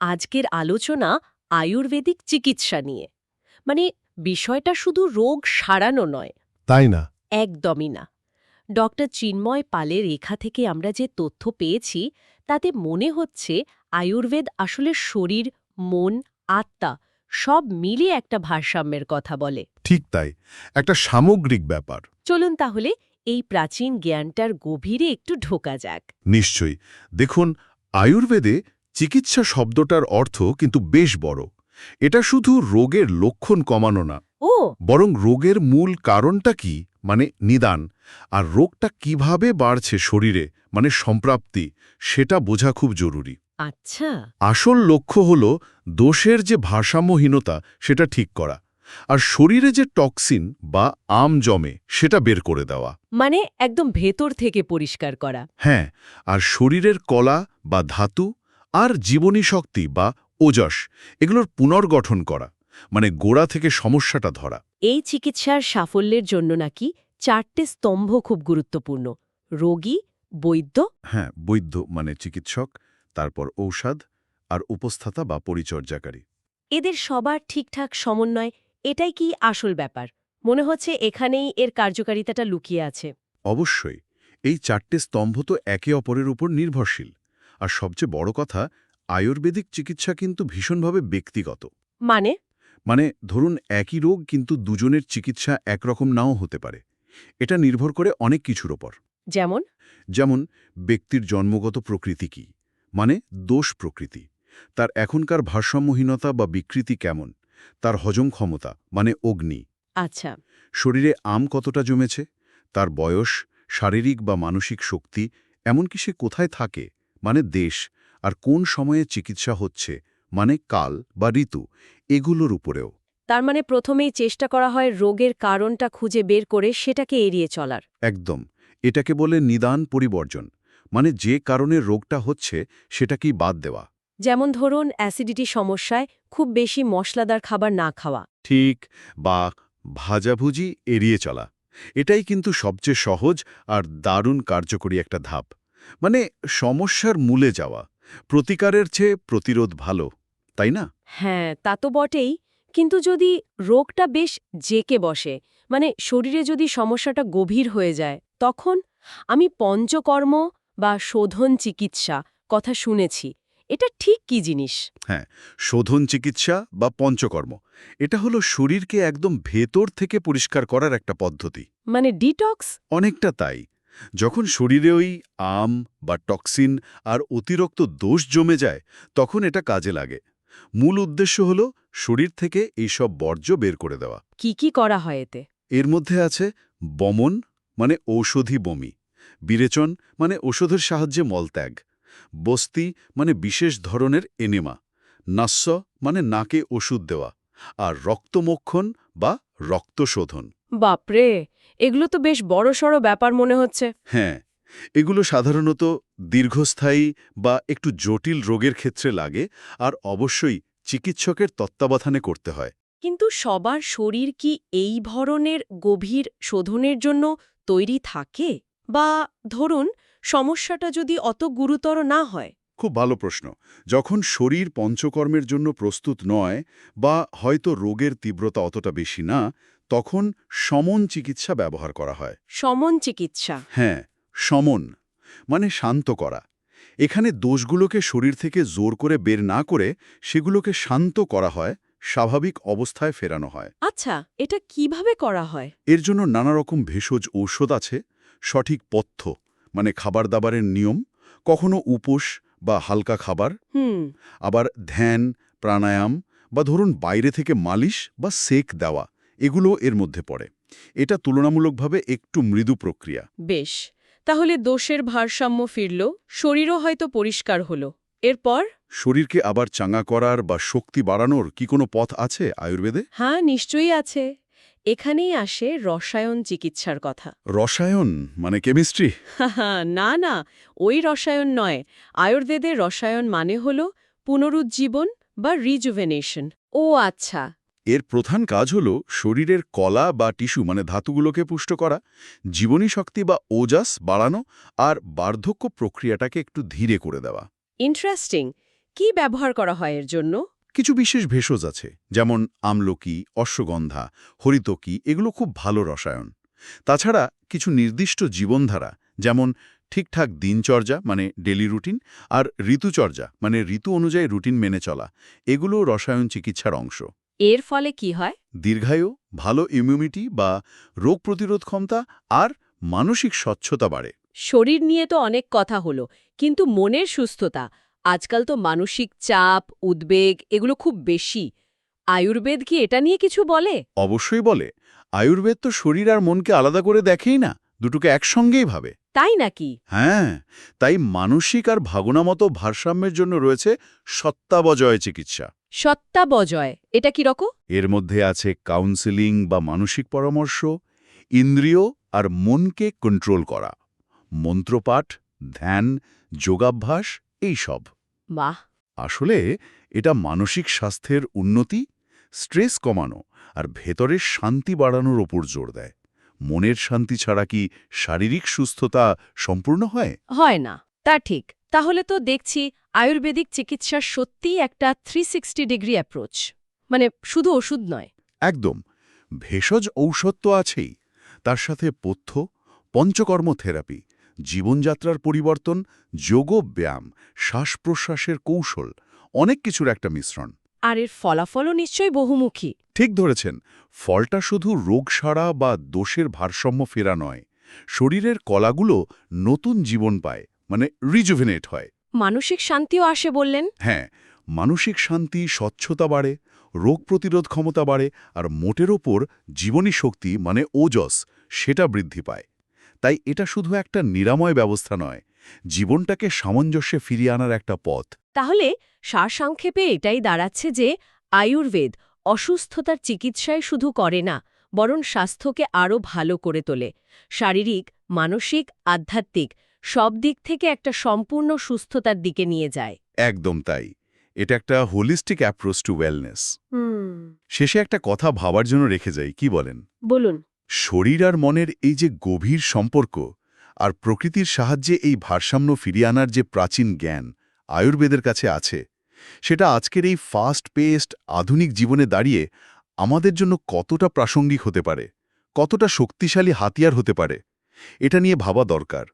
আজকের আলোচনা আয়ুর্বেদিক চিকিৎসা নিয়ে। মানে বিষয়টা শুধু রোগ সারানো নয়। তাই না? একদমই না। ডক্টর চিন্ময় পালের রেখা থেকে আমরা যে তথ্য পেয়েছি তাতে মনে হচ্ছে আয়ুর্বেদ আসলে শরীর মন আত্মা সব মিলিয়ে একটা ভারসাম্যের কথা বলে। ঠিক তাই। একটা সামগ্রিক ব্যাপার। চলুন তাহলে এই প্রাচীন জ্ঞানটার গভীরে একটু ঢোকা যাক। নিশ্চয়ই। দেখুন আয়ুর্বেদে চিকিৎসা শব্দটার অর্থ কিন্তু বেশ বড়। এটা শুধু রোগের লক্ষণ কমানো না। ও। বরং রোগের মূল কারণটা কি? মানে নিদান। আর রোগটা কীভাবে বাড়ছে শরীরে? মানে সম্প্রাপ্তি? সেটা বোঝা খুব জরুরি। আচ্ছা। আসল লক্ষ্য হল দোষের যে ভারসাম্যহীনতা সেটা ঠিক করা। আর শরীরে যে টক্সিন বা আম জমে সেটা বের করে দেওয়া। মানে একদম ভেতর থেকে পরিষ্কার করা। হ্যাঁ আর শরীরের কলা বা ধাতু আর জীবনী শক্তি বা ওজস এগুলোর পুনর্গঠন করা মানে গোড়া থেকে সমস্যাটা ধরা। এই চিকিৎসার সাফল্যের জন্য নাকি চারটে স্তম্ভ খুব গুরুত্বপূর্ণ রোগী বৈদ্য? হ্যাঁ বৈদ্য মানে চিকিৎসক তারপর ঔষধ আর উপস্থাতা বা পরিচর্যাকারী। এদের সবার ঠিকঠাক সমন্বয় এটাই কি আসল ব্যাপার? মনে হচ্ছে এখানেই এর কার্যকারিতাটা লুকিয়ে আছে। অবশ্যই এই চারটে স্তম্ভ তো একে অপরের উপর নির্ভরশীল। আর সবচেয়ে বড় কথা আয়ুর্বেদিক চিকিৎসা কিন্তু ভীষণভাবে ব্যক্তিগত। মানে? মানে ধরুন একই রোগ কিন্তু দুজনের চিকিৎসা একরকম নাও হতে পারে। এটা নির্ভর করে অনেক কিছুর ওপর। যেমন? যেমন ব্যক্তির জন্মগত প্রকৃতি কি? মানে দোষ প্রকৃতি। তার এখনকার ভারসাম্যহীনতা বা বিকৃতি কেমন? তার হজম ক্ষমতা মানে অগ্নি। আচ্ছা। শরীরে আম কতটা জমেছে? তার বয়স শারীরিক বা মানসিক শক্তি এমনকি সে কোথায় থাকে? মানে দেশ আর কোন সময়ে চিকিৎসা হচ্ছে মানে কাল বা ঋতু এগুলোর উপরেও। তার মানে প্রথমেই চেষ্টা করা হয় রোগের কারণটা খুঁজে বের করে সেটাকে এড়িয়ে চলার। একদম। এটাকে বলে নিদান পরিবর্জন মানে যে কারণে রোগটা হচ্ছে সেটাকেই বাদ দেওয়া। যেমন ধরুন অ্যাসিডিটি সমস্যায় খুব বেশি মশলাদার খাবার না খাওয়া। ঠিক বা ভাজাভুজি এড়িয়ে চলা। এটাই কিন্তু সবচেয়ে সহজ আর দারুণ কার্যকরী একটা ধাপ। মানে সমস্যার মূলে যাওয়া প্রতিকারের চেয়ে প্রতিরোধ ভালো তাই না? হ্যাঁ তা তো বটেই কিন্তু যদি রোগটা বেশ জেকে বসে মানে শরীরে যদি সমস্যাটা গভীর হয়ে যায় তখন আমি পঞ্চকর্ম বা শোধন চিকিৎসা কথা শুনেছি এটা ঠিক কি জিনিস? হ্যাঁ শোধন চিকিৎসা বা পঞ্চকর্ম এটা হলো শরীরকে একদম ভেতর থেকে পরিষ্কার করার একটা পদ্ধতি। মানে ডিটক্স? অনেকটা তাই যখন শরীরে ওই আম বা টক্সিন আর অতিরিক্ত দোষ জমে যায় তখন এটা কাজে লাগে। মূল উদ্দেশ্য হল শরীর থেকে এইসব বর্জ্য বের করে দেওয়া। কি কি করা হয় এতে? এর মধ্যে আছে বমন মানে ঔষধি বমি বিরেচন মানে ওষুধের সাহায্যে মলত্যাগ বস্তি মানে বিশেষ ধরনের এনেমা নাস্য মানে নাকে ওষুধ দেওয়া আর রক্তমক্ষণ বা রক্তশোধন। বাপরে এগুলো তো বেশ বড়সড় ব্যাপার মনে হচ্ছে। হ্যাঁ এগুলো সাধারণত দীর্ঘস্থায়ী বা একটু জটিল রোগের ক্ষেত্রে লাগে আর অবশ্যই চিকিৎসকের তত্ত্বাবধানে করতে হয়। কিন্তু সবার শরীর কি এই ধরনের গভীর শোধনের জন্য তৈরি থাকে? বা ধরুন সমস্যাটা যদি অত গুরুতর না হয়? খুব ভালো প্রশ্ন। যখন শরীর পঞ্চকর্মের জন্য প্রস্তুত নয় বা হয়তো রোগের তীব্রতা অতটা বেশি না তখন সমন চিকিৎসা ব্যবহার করা হয়। সমন চিকিৎসা। হ্যাঁ সমন মানে শান্ত করা। এখানে দোষগুলোকে শরীর থেকে জোর করে বের না করে সেগুলোকে শান্ত করা হয় স্বাভাবিক অবস্থায় ফেরানো হয়। আচ্ছা এটা কীভাবে করা হয়? এর জন্য নানা রকম ভেষজ ঔষধ আছে সঠিক পথ্য মানে খাবার দাবারের নিয়ম কখনো উপোস বা হালকা খাবার আবার ধ্যান প্রাণায়াম বা ধরুন বাইরে থেকে মালিশ বা সেক দেওয়া। এগুলো এর মধ্যে পড়ে। এটা তুলনামূলকভাবে একটু মৃদু প্রক্রিয়া। বেশ তাহলে দোষের ভারসাম্য ফিরল শরীরও হয়তো পরিষ্কার হলো। এরপর? শরীরকে আবার চাঙ্গা করার বা শক্তি বাড়ানোর কি কোনো পথ আছে আয়ুর্বেদে? হ্যাঁ নিশ্চয়ই আছে। এখানেই আসে রসায়ন চিকিৎসার কথা। রসায়ন? মানে কেমিস্ট্রি? না না ওই রসায়ন নয়। আয়ুর্বেদের রসায়ন মানে হল পুনরুজ্জীবন বা রিজুভেনেশন। ও আচ্ছা এর প্রধান কাজ হল শরীরের কলা বা টিস্যু মানে ধাতুগুলোকে পুষ্ট করা জীবনী শক্তি বা ওজাস বাড়ানো আর বার্ধক্য প্রক্রিয়াটাকে একটু ধীরে করে দেওয়া। ইন্টারেস্টিং কি ব্যবহার করা হয় এর জন্য? কিছু বিশেষ ভেষজ আছে যেমন আমলকি অশ্বগন্ধা হরিতকি এগুলো খুব ভালো রসায়ন। তাছাড়া কিছু নির্দিষ্ট জীবনধারা যেমন ঠিকঠাক দিনচর্যা মানে ডেলি রুটিন আর ঋতুচর্যা মানে ঋতু অনুযায়ী রুটিন মেনে চলা এগুলো রসায়ন চিকিৎসার অংশ। এর ফলে কি হয়? দীর্ঘায়ু ভালো ইমিউনিটি বা রোগ প্রতিরোধ ক্ষমতা আর মানসিক স্বচ্ছতা বাড়ে। শরীর নিয়ে তো অনেক কথা হলো কিন্তু মনের সুস্থতা আজকাল তো মানসিক চাপ উদ্বেগ এগুলো খুব বেশি। আয়ুর্বেদ কি এটা নিয়ে কিছু বলে? অবশ্যই বলে। আয়ুর্বেদ তো শরীর আর মনকে আলাদা করে দেখেই না দুটোকে একসঙ্গেই ভাবে। তাই নাকি? হ্যাঁ তাই মানসিক আর ভাবনামতো ভারসাম্যের জন্য রয়েছে সত্তাবজয় চিকিৎসা। সত্তা বজয় এটা কি রকম? এর মধ্যে আছে কাউন্সেলিং বা মানসিক পরামর্শ ইন্দ্রিয় আর মনকে কন্ট্রোল করা মন্ত্রপাঠ ধ্যান যোগাভ্যাস এই সব। বাহ! আসলে এটা মানসিক স্বাস্থ্যের উন্নতি স্ট্রেস কমানো আর ভেতরের শান্তি বাড়ানোর ওপর জোর দেয়। মনের শান্তি ছাড়া কি শারীরিক সুস্থতা সম্পূর্ণ হয়? হয় না তা ঠিক। তাহলে তো দেখছি আয়ুর্বেদিক চিকিৎসা সত্যিই একটা থ্রি সিক্সটি ডিগ্রি অ্যাপ্রোচ মানে শুধু ওষুধ নয়। একদম। ভেষজ ঔষধ তো আছেই। তার সাথে পথ্য পঞ্চকর্ম থেরাপি জীবনযাত্রার পরিবর্তন যোগ ব্যায়াম শ্বাস প্রশ্বাসের কৌশল অনেক কিছুর একটা মিশ্রণ। আর এর ফলাফলও নিশ্চয়ই বহুমুখী। ঠিক ধরেছেন ফলটা শুধু রোগ সারা বা দোষের ভারসাম্য ফেরা নয় শরীরের কলাগুলো নতুন জীবন পায় মানে রিজুভেনেট হয়। মানসিক শান্তিও আসে বললেন? হ্যাঁ মানসিক শান্তি স্বচ্ছতা বাড়ে রোগ প্রতিরোধ ক্ষমতা বাড়ে আর মোটের ওপর জীবনী শক্তি মানে ওজস সেটা বৃদ্ধি পায়। তাই এটা শুধু একটা নিরাময় ব্যবস্থা নয় জীবনটাকে সামঞ্জস্যে ফিরিয়ে আনার একটা পথ। তাহলে সারসংক্ষেপে এটাই দাঁড়াচ্ছে যে আয়ুর্বেদ অসুস্থতার চিকিৎসায় শুধু করে না বরং স্বাস্থ্যকে আরও ভালো করে তোলে। শারীরিক মানসিক আধ্যাত্মিক সব দিক থেকে একটা সম্পূর্ণ সুস্থতার দিকে নিয়ে যায়। একদম তাই। এটা একটা holistic approach to wellness hmm. শেষে একটা কথা ভাবার জন্য রেখে যাই কি বলেন? বলুন। শরীর আর মনের এই যে গভীর সম্পর্ক আর প্রকৃতির সাহায্যে এই ভারসাম্য ফিরিয়ে আনার যে প্রাচীন জ্ঞান আয়ুর্বেদের কাছে আছে। সেটা আজকের এই ফাস্ট পেস্ট আধুনিক জীবনে দাঁড়িয়ে আমাদের জন্য কতটা প্রাসঙ্গিক হতে পারে, কতটা শক্তিশালী হাতিয়ার হতে পারে, এটা নিয়ে ভাবা দরকার।